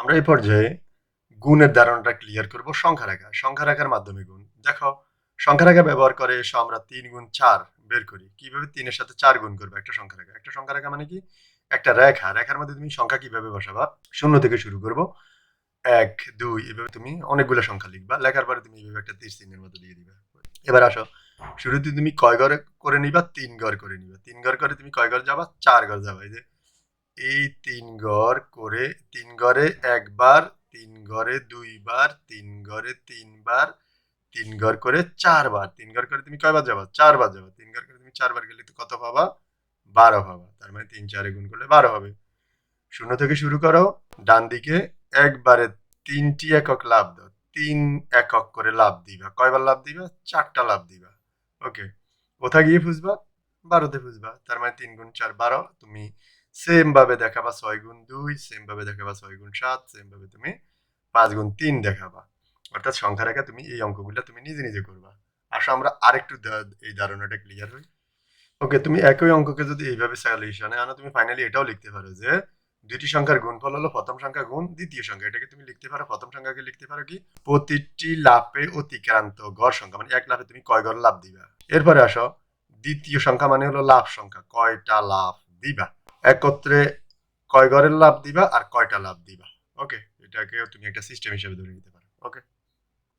আমরা এই পর্যায়ে গুণের ধারণাটা ক্লিয়ার করব সংখ্যা রেখা সংখ্যা রেখার মাধ্যমে গুণ। দেখো সংখ্যা রেখা ব্যবহার করে এসো আমরা তিন গুণ চার বের করি। কীভাবে তিনের সাথে চার গুণ করবে? একটা সংখ্যা রেখা একটা সংখ্যা রেখা মানে কি? একটা রেখা। রেখার মধ্যে তুমি সংখ্যা কীভাবে বসাবা? শূন্য থেকে শুরু করব। এক, দুই, এভাবে তুমি অনেকগুলো সংখ্যা লিখবা। লেখার পরে তুমি এইভাবে একটা তীর চিহ্নের মতো দিয়ে দিবা। এবার আসো। শুরুতে তুমি কয় ঘরে করে নিবা? তিন ঘর করে নিবা। তিন ঘর করে তুমি কয় ঘর যাবা? চার ঘর যাবা। এই যে এই তিন ঘর করে তিন ঘরে একবার, তিন ঘরে দুইবার, তিন ঘরে তিনবার, তিন ঘর করে চারবার। তিন ঘর করে তুমি কয়বার যাবা? চারবার যাবা। তিন ঘর করে তুমি চারবার গেলে তো কত পাবা? বারো পাবা। তার মানে তিন চারে গুণ করলে বারো হবে। শূন্য থেকে শুরু করো। ডান দিকে একবারে তিনটি একক লাভ দাও। তিন একক করে লাভ দিবা। কয়বার লাভ দিবা? চারটা লাভ দিবা। ওকে। কোথায় গিয়ে খুঁজবা? বারোতে খুঁজবা। তার মানে তিন গুণ চার বারো। তুমি সেম ভাবে দেখাবা ছয় গুণ দুই সেম ভাবে দেখাবা ছয় গুণ সাত সেম ভাবে তুমি পাঁচ গুণ তিন দেখাবা অর্থাৎ সংখ্যা রেখা তুমি এই অঙ্কগুলো তুমি নিজে নিজে করবা। আসো আমরা আরেকটু এই ধারণাটা ক্লিয়ার হই। ওকে, তুমি একই অঙ্ককে যদি এইভাবে সলিউশনে আনো, তুমি ফাইনালি এটাও লিখতে পারো যে, দুইটি সংখ্যার গুণফল হলো প্রথম সংখ্যা গুণ দ্বিতীয় সংখ্যা। এটাকে তুমি লিখতে পারো, প্রথম সংখ্যাকে লিখতে পারো কি? প্রতিটি লাভে অতিক্রান্ত গড় সংখ্যা মানে এক লাভে তুমি কয় গড় লাভ দিবা। এরপরে আসো, দ্বিতীয় সংখ্যা মানে হলো লাভ সংখ্যা। কয়টা লাভ দিবা? একত্রে কয় গড়ের লাভ দিবা আর কয়টা লাভ দিবা? ওকে এটাকে তুমি একটা সিস্টেম হিসেবে ধরে নিতে পারো। ওকে